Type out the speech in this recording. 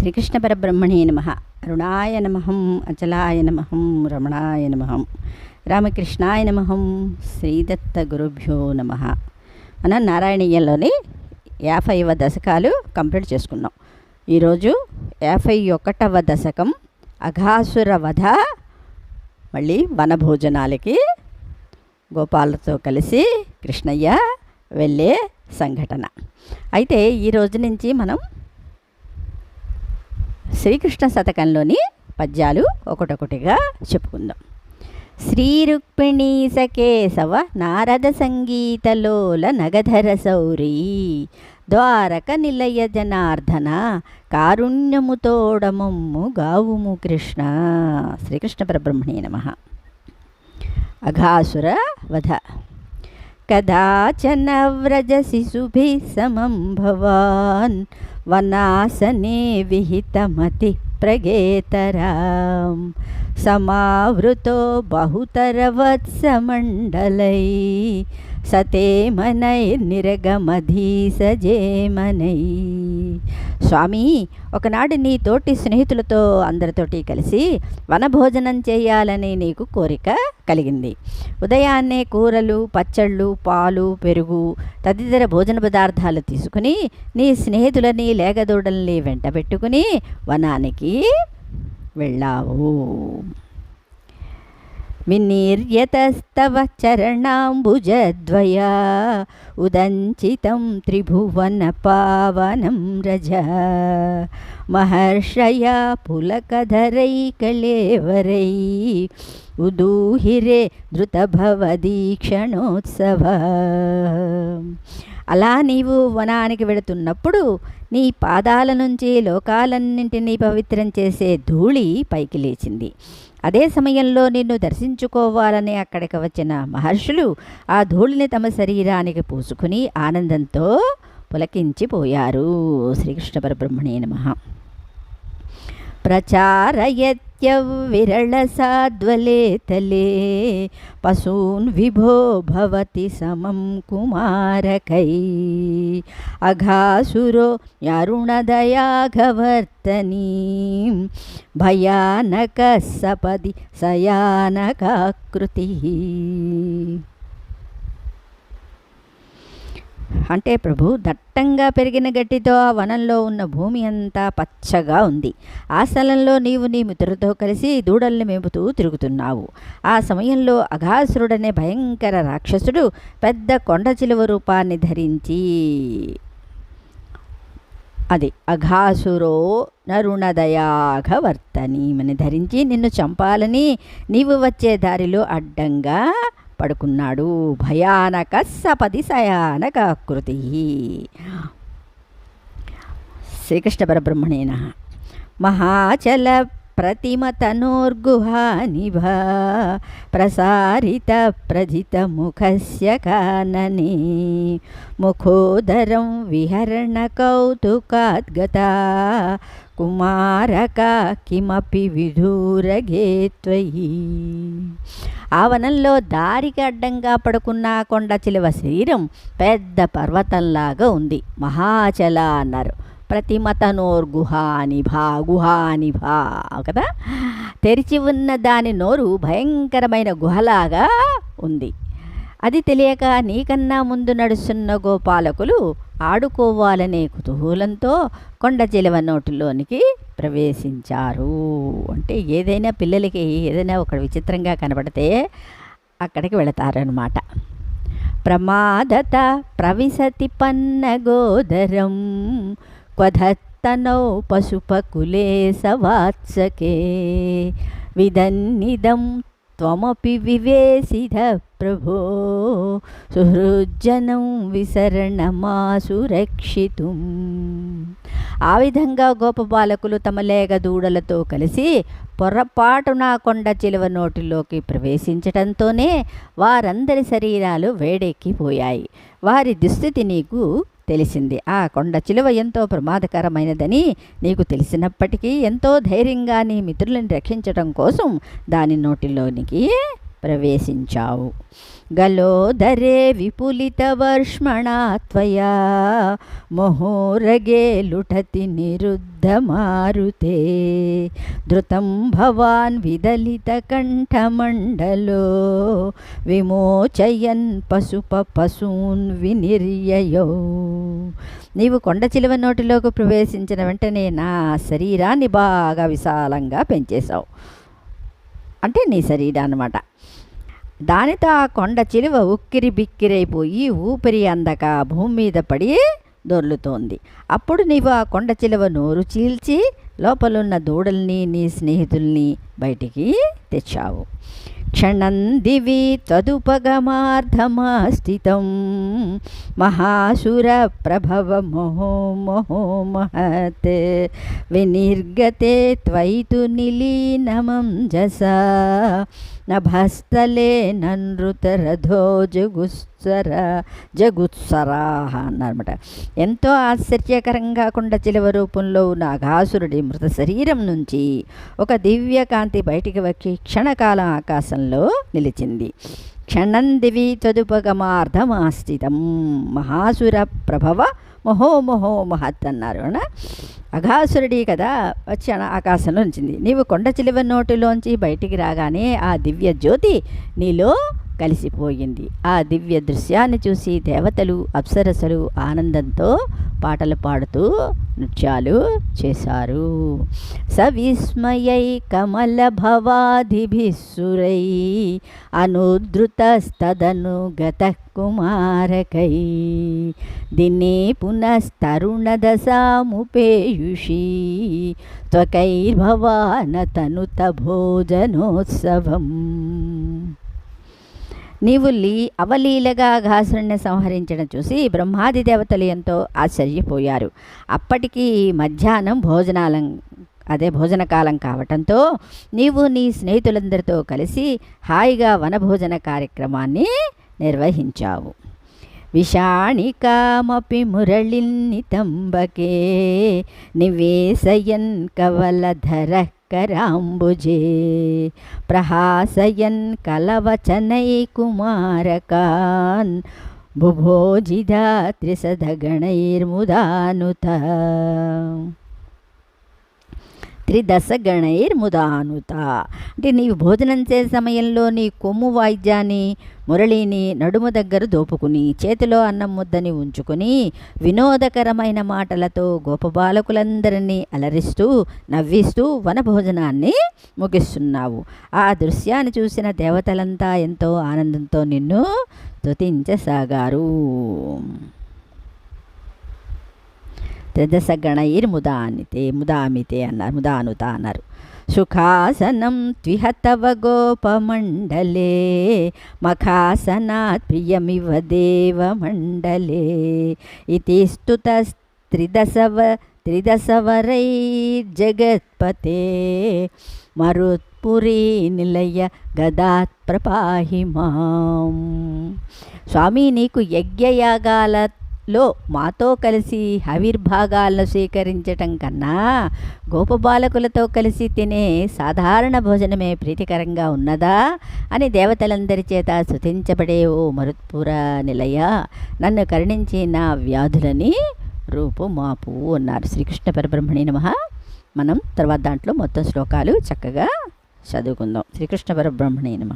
శ్రీకృష్ణ పరబ్రహ్మణే నమ. అరుణాయ నమహం అచలాయ నమహం రమణాయ నమహం రామకృష్ణాయ నమహం శ్రీదత్త గురుభ్యో నమ. మనం నారాయణీయంలోని యాభైవ దశకాలు కంప్లీట్ చేసుకున్నాం. ఈరోజు యాభై ఒకటవ దశకం అఘాసుర వధ మళ్ళీ వనభోజనాలకి గోపాలతో కలిసి కృష్ణయ్య వెళ్ళే సంఘటన. అయితే ఈ రోజు నుంచి మనం శ్రీకృష్ణ శతకంలోని పద్యాలు ఒకటొకటిగా చెప్పుకుందాం. శ్రీ రుక్మిణీ సకేశవ నారద సంగీతలోల నగధర సౌరీ ద్వారక నిలయ జనార్దన కారుణ్యము తోడమమ్ము గావుము కృష్ణ. శ్రీకృష్ణ పరబ్రహ్మణే నమ. అఘాసుర వధ కదాచన వ్రజ శిశుభిः సమం భవాన్ వనాసనే విహితమతి ప్రగేతరాం సమావృతో బహుతరవత్సమండలై నిరగమధీస నిరగమధీసజేమనై స్వామి ఒకనాడు నీ తోటి స్నేహితులతో అందరితోటి కలిసి వనభోజనం చేయాలని నీకు కోరిక కలిగింది. ఉదయాన్నే కూరలు పచ్చళ్ళు పాలు పెరుగు తదితర భోజన పదార్థాలు తీసుకుని నీ స్నేహితులని లేగదూడల్ని వెంటబెట్టుకుని వనానికి వెళ్ళావు. వినీర్యతస్తవ చరణాంబుజద్వయా ఉదంచితం త్రిభువన పావనం రజ మహర్షయా పులకధరై కళేవరై ఉదూహిరే ధృతభవదీక్షణోత్సవ అలా నీవు వనానికి వెళుతున్నప్పుడు నీ పాదాల నుంచి లోకాలన్నింటినీ పవిత్రం చేసే ధూళి పైకి లేచింది. అదే సమయంలో నిన్ను దర్శించుకోవాలని అక్కడికి వచ్చిన మహర్షులు ఆ ధూళిని తమ శరీరానికి పూసుకుని ఆనందంతో పులకించిపోయారు. శ్రీకృష్ణ పరబ్రహ్మణే నమ. ప్రచారయత్యవిరళసాద్వలే తలే పశూన్ విభో భవతి సమం కుమారకై అఘాసురో యరుణదయాఘవర్తనీ భయానక సపది అంటే ప్రభు దట్టంగా పెరిగిన గడ్డితో ఆ వనంలో ఉన్న భూమి అంతా పచ్చగా ఉంది. ఆ స్థలంలో నీవు నీ మిత్రులతో కలిసి దూడల్ని మేపుతూ తిరుగుతున్నావు. ఆ సమయంలో అఘాసురుడనే భయంకర రాక్షసుడు పెద్ద కొండ చిలువ రూపాన్ని ధరించి అది అఘాసురో నరుణదయాఘవర్తనీమని ధరించి నిన్ను చంపాలని నీవు వచ్చే దారిలో అడ్డంగా పడుకున్నాడు. భయానక సపది శయానక కృతి శ్రీకృష్ణ పరబ్రహ్మణేన మహాచల प्रतिमतनोर्गुहानिभा प्रसारितप्रजितमुखस्य कानने मुखोदरं विहरणकौतुकाद्गता కుమారక కిమపి విధూరగే త్వయి ఆ వనంలో దారికి అడ్డంగా పడుకున్న కొండ చిలువ శరీరం పెద్ద పర్వతంలాగా ఉంది మహాచల అన్నారు ప్రతిమతనోర్ గుహానిభా గుహానిభా కదా? తెరిచి ఉన్న దాని నోరు భయంకరమైన గుహలాగా ఉంది. అది తెలియక నీకన్నా ముందు నడుస్తున్న గోపాలకులు ఆడుకోవాలనే కుతూహలంతో కొండ చిలవ నోటిలోనికి ప్రవేశించారు. అంటే ఏదైనా పిల్లలకి ఏదైనా ఒక విచిత్రంగా కనబడితే అక్కడికి వెళతారనమాట ప్రమాదత ప్రవిశతి పన్నగోదరం క్వధత్తనౌ పశుపకులే సవాత్సకే విదన్నిదం త్వమపి వివేసిధ ప్రభో సుహృజ్జనం విసరణమాసురక్షితుం ఆ విధంగా గోపబాలకులు తమ లేగ దూడలతో కలిసి పొరపాటున కొండ చిలువ నోటిలోకి ప్రవేశించటంతోనే వారందరి శరీరాలు వేడెక్కిపోయాయి. వారి దుస్థితి నీకు తెలిసింది. ఆ కొండ చిలువ ఎంతో ప్రమాదకరమైనదని నీకు తెలిసినప్పటికీ ఎంతో ధైర్యంగా నీ మిత్రులను రక్షించడం కోసం దాని నోటిలోనికి ప్రవేశించావు. గలోదరే విపులితవర్ష్మణ త్వయా మొహోరగే లుఠతి నిరుద్ధమారుతే. ధృతం భవాన్ విదలితకంఠమండలో విమోచయన్ పశుప పశూన్ వినిర్యయో. నీవు కొండ చిలువ నోటిలోకి ప్రవేశించిన వెంటనే నా శరీరాన్ని బాగా విశాలంగా పెంచేశావు. అంటే నీ శరీరం అనమాట దానితో ఆ కొండ చిలువ ఉక్కిరి బిక్కిరైపోయి ఊపిరి అందక భూమి మీద పడి దొర్లుతోంది. అప్పుడు నీవు ఆ కొండ చిలువ నోరు చీల్చి లోపలున్న దూడల్ని నీ స్నేహితుల్ని బయటికి తెచ్చావు. क्षण दिवि महासुर प्रभव मोहो महत् विनिर्गते त्वयि तु निलीनमं नभस्तले ननृतरथो जुगुस् జగుత్సర జగుత్సరాహ అన్నమాట ఎంతో ఆశ్చర్యకరంగా కొండ చిలవ రూపంలో ఉన్న అఘాసురుడి మృత శరీరం నుంచి ఒక దివ్య కాంతి బయటికి వచ్చి క్షణకాలం ఆకాశంలో నిలిచింది. క్షణం దివి తదుపగమార్థమాస్థితం మహాసుర ప్రభవ మహోమహో మహత్ అన్నారు అఘాసురుడి కదా వచ్చి ఆకాశంలో ఉంచింది నీవు కొండ చిలువ నోటిలోంచి బయటికి రాగానే ఆ దివ్య జ్యోతి నీలో కలిసిపోయింది. ఆ దివ్య దృశ్యాన్ని చూసి దేవతలు అప్సరసలు ఆనందంతో పాటలు పాడుతూ నృత్యాలు చేశారు. సవిస్మయై కమల భవాదిభిస్సురై అనుద్రుతస్తదను గత కుమారకై దినే పునస్తరుణదశాముపేయుషీ త్వకైర్భవాన తనుత భోజనోత్సవం. నీవు లీ అవలీలగా ఘాసురుణ్ణి సంహరించడం చూసి బ్రహ్మాది దేవతలు ఎంతో ఆశ్చర్యపోయారు. అప్పటికి మధ్యాహ్నం భోజనాలం అదే భోజనకాలం కావటంతో నీవు నీ స్నేహితులందరితో కలిసి హాయిగా వనభోజన కార్యక్రమాన్ని నిర్వహించావు. విషాణికామపి మురళిన్నితంబకే నివేశయన్ కవలధర కరాంబుజే ప్రహాసయన్ కలవచనై కుమారకాన్ బుభోజిదా త్రిసదగణైర్ముదానుత. త్రిదశగణైర్ముదానుత అంటే నీవు భోజనం చేసే సమయంలో నీ కొమ్ము వాయిద్యాన్ని మురళిని నడుము దగ్గర దోపుకుని చేతిలో అన్నం ముద్దని ఉంచుకొని వినోదకరమైన మాటలతో గోపబాలకులందరినీ అలరిస్తూ నవ్విస్తూ వనభోజనాన్ని ముగిస్తున్నావు. ఆ దృశ్యాన్ని చూసిన దేవతలంతా ఎంతో ఆనందంతో నిన్ను స్తుతించసాగారు త్రిదశగణైర్ ముదానితే ముదామితే అన్నారు ముదానుత అన్నారు సుఖాసనం త్విహతవ గోపమండలే మఖాసనాత్ ప్రియమివ దేవమండలే ఇది స్తుత త్రిదశవ త్రిదశవరైర్జగత్పతే మరుత్పురీ నిలయ గదాత్ ప్రపాహి మాం స్వామి నీకు యజ్ఞయాగాల లో మాతో కలిసి ఆవిర్భాగాలను స్వీకరించటం కన్నా గోపబాలకులతో కలిసి తినే సాధారణ భోజనమే ప్రీతికరంగా ఉన్నదా అని దేవతలందరి చేత శృతించబడే ఓ మరుత్పుర నిలయ నన్ను కరుణించి నా వ్యాధులని రూపు మాపు అన్నారు శ్రీకృష్ణ పరబ్రహ్మణి నమ. మనం తర్వాత దాంట్లో మొత్తం శ్లోకాలు చక్కగా చదువుకుందాం. శ్రీకృష్ణ పరబ్రహ్మణి నమ.